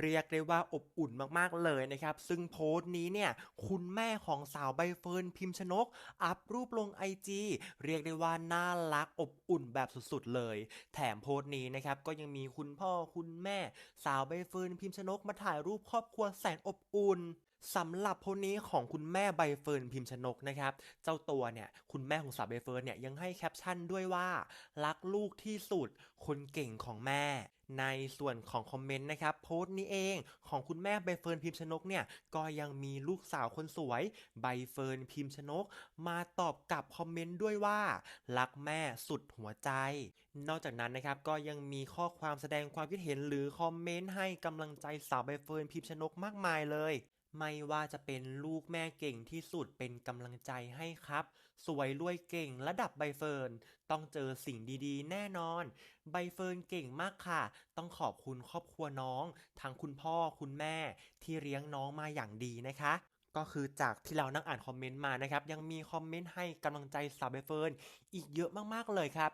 เรียกได้ว่าอบอุ่นมากๆเลยนะครับ ซึ่งโพสต์นี้เนี่ยคุณแม่ของสาวใบเฟิร์นพิมชนก อัพรูปลงไอจีเรียกได้ว่าน่ารักอบอุ่นแบบสุดๆเลย แถมโพสต์นี้นะครับก็ยังมีคุณพ่อคุณแม่ สาวใบเฟิร์นพิมชนกมาถ่ายรูปครอบครัวแสนอบอุ่น สำหรับโพสต์นี้ของคุณแม่ใบเฟิร์นพิมชนกนะครับ เจ้าตัวเนี่ยคุณแม่ของสาวใบเฟิร์นเนี่ยยังให้แคปชั่นด้วยว่า รักลูกที่สุด คนเก่งของแม่ ในส่วนของคอมเมนต์นะครับโพสต์นี้เองของคุณแม่ใบเฟิร์นพิมชนกเนี่ยก็ยังมีลูกสาวคนสวยใบเฟิร์นพิมชนก มาตอบกลับคอมเมนต์ด้วยว่า รักแม่สุดหัวใจ นอกจากนั้นนะครับก็ยังมีข้อความแสดงความคิดเห็นหรือคอมเมนต์ให้กำลังใจสาวใบเฟิร์นพิมชนกมากมายเลย ไม่ว่าจะเป็นลูกแม่เก่งที่สุดเป็นกำลังใจให้ครับ สวยรวยเก่งระดับใบเฟิร์นต้องเจอสิ่งดีๆ แน่นอน ใบเฟิร์นเก่งมากค่ะ ต้องขอบคุณครอบครัวน้องทั้งคุณพ่อคุณแม่ที่เลี้ยงน้องมาอย่างดีนะคะก็คือจากที่เรานั่งอ่านคอมเมนต์มานะครับ ยังมีคอมเมนต์ให้กำลังใจสาวใบเฟิร์นอีกเยอะมากๆเลยครับ